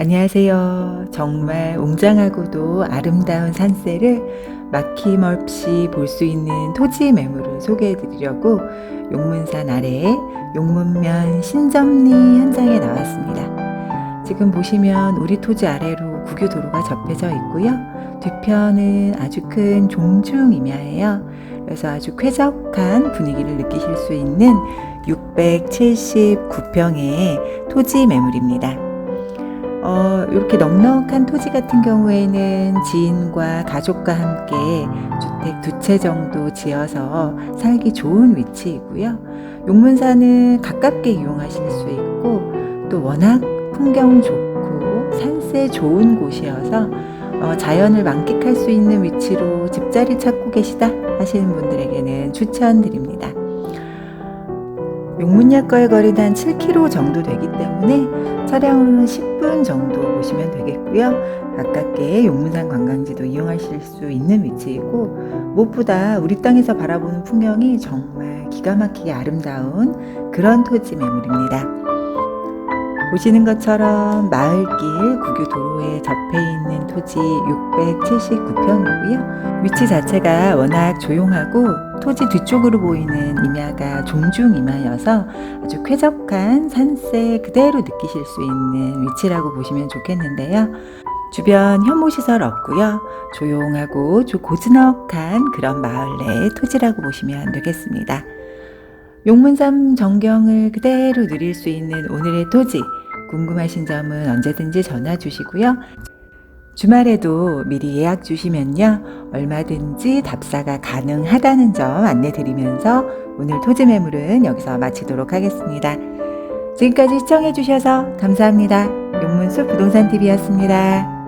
안녕하세요. 정말 웅장하고도 아름다운 산세를 막힘없이 볼 수 있는 토지 매물을 소개해 드리려고 용문산 아래 용문면 신점리 현장에 나왔습니다. 지금 보시면 우리 토지 아래로 국유도로가 접해져 있고요. 뒤편은 아주 큰 종중 임야예요. 그래서 아주 쾌적한 분위기를 느끼실 수 있는 679평의 토지 매물입니다. 어, 이렇게 넉넉한 토지 같은 경우에는 지인과 가족과 함께 주택 두 채 정도 지어서 살기 좋은 위치이고요. 용문산은 가깝게 이용하실 수 있고 또 워낙 풍경 좋고 산세 좋은 곳이어서 어, 자연을 만끽할 수 있는 위치로 집자리 찾고 계시다 하시는 분들에게는 추천드립니다. 용문역과의 거리는 한 7km 정도 되기 때문에 차량으로는 10분 정도 보시면 되겠고요. 가깝게 용문산 관광지도 이용하실 수 있는 위치이고 무엇보다 우리 땅에서 바라보는 풍경이 정말 기가 막히게 아름다운 그런 토지 매물입니다. 보시는 것처럼 마을길 국유 도로에 접해 있는 토지 679평이고요. 위치 자체가 워낙 조용하고 토지 뒤쪽으로 보이는 임야가 종중 임야여서 아주 쾌적한 산세 그대로 느끼실 수 있는 위치라고 보시면 좋겠는데요. 주변 혐오시설 없고요. 조용하고 좀 고즈넉한 그런 마을 내 토지라고 보시면 되겠습니다. 용문산 전경을 그대로 누릴 수 있는 오늘의 토지 궁금하신 점은 언제든지 전화 주시고요. 주말에도 미리 예약 주시면요. 얼마든지 답사가 가능하다는 점 안내 드리면서 오늘 토지 매물은 여기서 마치도록 하겠습니다. 지금까지 시청해 주셔서 감사합니다. 용문숲 부동산 TV였습니다.